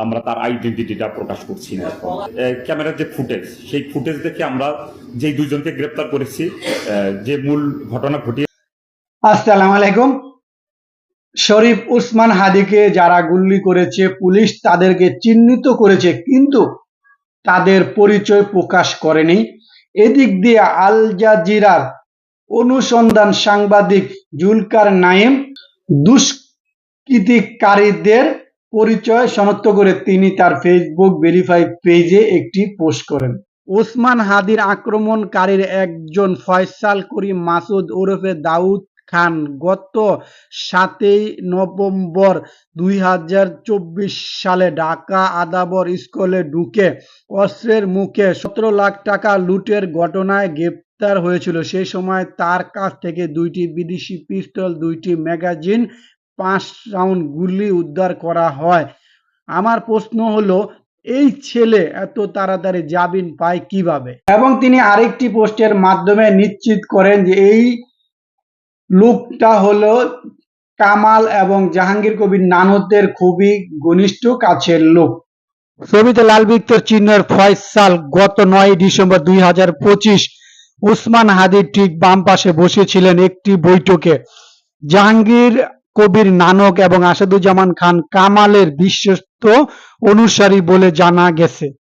আমরা তার আইডেন্টিটিটা প্রকাশ করছি না ক্যামেরার যে ফুটেজ, সেই ফুটেজ দেখে আমরা যেই দুইজনকে গ্রেপ্তার করেছি যে মূল ঘটনা ঘটিয়ে আসসালামু আলাইকুম। শরীফ উসমান হাদিকে যারা গুল্লি করেছে, পুলিশ তাদেরকে চিহ্নিত করেছে, কিন্তু তাদের পরিচয় প্রকাশ করেনি। এদিক দিয়ে আল জাজিরার অনুসন্ধান সাংবাদিক জুলকার নাইম দুষ্কৃতিকারীদের পরিচয় শনাক্ত করে তিনি তার ফেসবুক ভেরিফাই পেজে একটি পোস্ট করেন। ওসমান হাদির আক্রমণকারীর একজন ফয়সাল করিম মাসুদ ওরফে দাউদ খান গত সাতই নভেম্বর দুই সালে ঢাকা আদাবর স্কুলে ঢুকে অস্ত্রের মুখে সতেরো লাখ টাকা লুটের ঘটনায় গ্রেপ্তার হয়েছিল। সেই সময় তার কাছ থেকে দুইটি বিদেশি পিস্তল, দুইটি ম্যাগাজিন পাঁচ রাউন্ড গুলি উদ্ধার করা হয়। আমার প্রশ্ন হলো, এই ছেলে এত তাড়াতাড়ি জামিন পায় কীভাবে? এবং তিনি আরেকটি পোস্টের মাধ্যমে নিশ্চিত করেন যে এই লোকটা হলো কামাল এবং জাহাঙ্গীর কবির নানদের খুবই ঘনিষ্ঠ কাছের লোক। ছবিতে লাল বৃত্তর চিহ্নের ফয়সাল গত নয় ডিসেম্বর দুই হাজার পঁচিশ উসমান হাদির ঠিক বাম পাশে বসেছিলেন একটি বৈঠকে। জাহাঙ্গীর কবির নানক এবং আসাদুজ্জামান খান কামালের বিশ্বস্ত অনুসারী বলে জানা গেছে।